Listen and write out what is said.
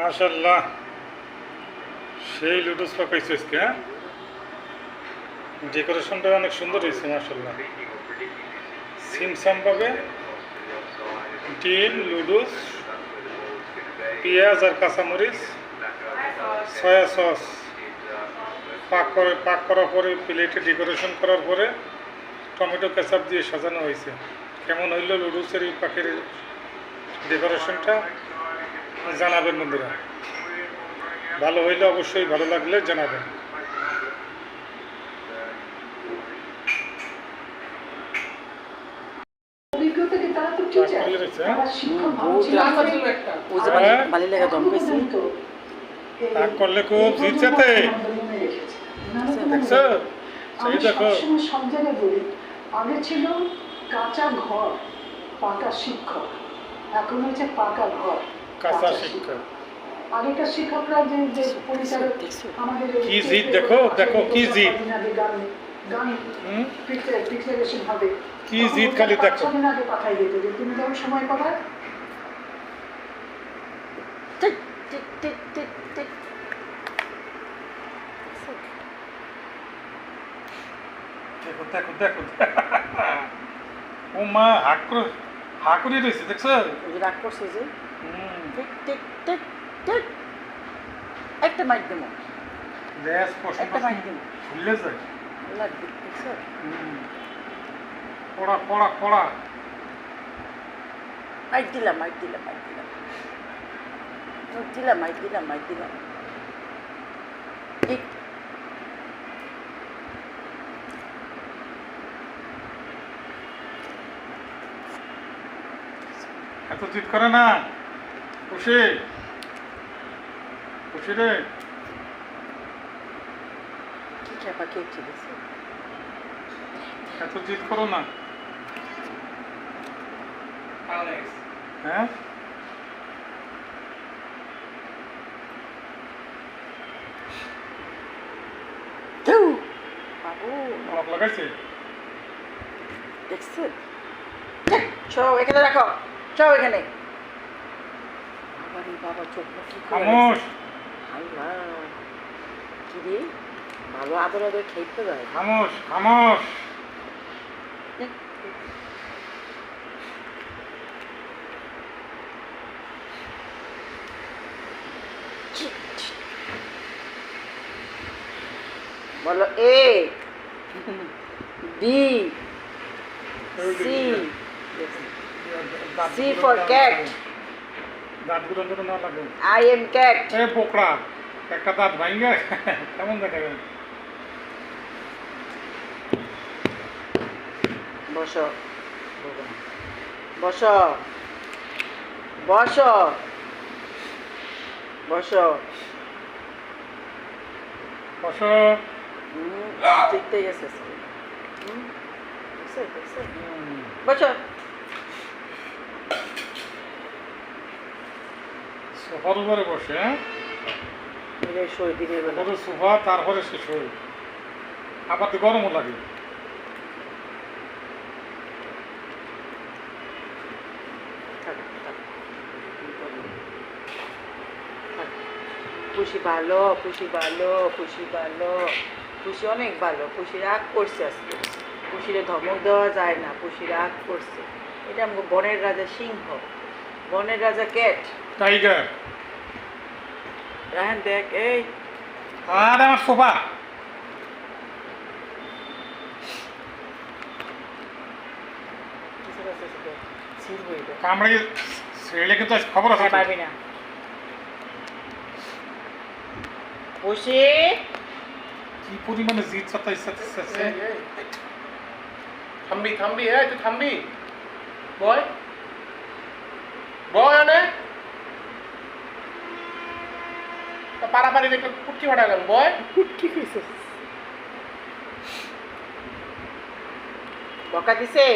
মাশাল্লাহ সেই লুডুস পাকাইছে আজকে হ্যাঁ? ডেকোরেশনটা অনেক সুন্দর হয়েছে মাশাল্লাহ সিমসামভাবে ডিম, লুডুস, পেঁয়াজ আর কাঁচামরিচ, সয়া সস। পাক করে, পাক করার পরে, প্লেটে ডেকোরেশন করার পরে, টমেটো কেচাপ দিয়ে সাজানো হয়েছে। কেমন হইল লুডুসের এই পাখির ডেকোরেশনটা জানাবেন বন্ধুরা। ভালো হইলে অবশ্যই ভালো লাগলে জানাবেন। হ্যাঁ? রাগ করলে খুব দেখছ? সেই দেখো। সবসময় সব জায়গায় বলি আগে ছিল কাঁচা ঘর পাকা শিক্ষক। এখন হচ্ছে পাকা ঘর। কাঁচা শিক্ষা। আগেকার শিক্ষকরা যে যে পরিচালক দেখছ? আমাদের কি জিদ দেখো, দেখো কি জিদ। কি জিদ খালি দেখো। পাঠাই দিত তুমি যখন সময় পাবে টিক টিক টিক টিক টিক। দেখো দেখো দেখো। ও মা হাক করে হাক করে রয়েছে দেখছ রাগ করছে যে। হুম টিক টিক টিক টিক একটা মাইক দেবো। একটা মাইক দেবো। যায় লাগবে পড়া মাইক দিলাম মাইক দিলাম মাইক দিলাম। দিলাম মাইক দিলাম মাইক দিলাম। ঠিক এত জিদ করে না। খুশি? খুশি রে? এত জিদ করো না। Alex. হ্যাঁ লাগাইছে? দেখছে? সব এখানে রাখো। সব এখানে। বাবা রে বাবা চোখ মুখ? আল্লাহ কি রে? ভালো আদর আদর খাইতে যায়। খামোশ খামোশ। বলো A B C C for cat. দাঁতগুলো যেন না লাগে। আই এম ক্যাট এ পোকড়া একটা দাঁত ভাঙ্গে কেমন দেখাবে বসো। বসো। বসো। বসো। বসো। হুম, দেখতে গেছে আজকে। হুম, দেখছ, দেখছ? বসো। সোফার উপরে বসে হ্যাঁ? সোফা তারপরে সে শোয় আবার তো গরমও লাগে। খুশি ভালো খুশি ভালো খুশি ভালো। খুশি অনেক ভালো খুশি রাগ করছে আজকে। খুশিরে ধমক দেওয়া যায় না খুশি রাগ করছে। এটা আমাকে বনের রাজা সিংহ বনের রাজা ক্যাট টাইগার। রাহেন দেখ এই। আর আমার সোফা। কামড়ে ছেড়ে কিন্তু খবর আছে হ্যাঁ। পারবি না। কি পরিমাণে জিত Hey, hey. থামবি থামবি এই তুই থামবি। বয় বয়নে? পাৰা পাৰি দেখি ফুটকি ফটাই বয়। ফুটকি খুচিছে বকা দিছে।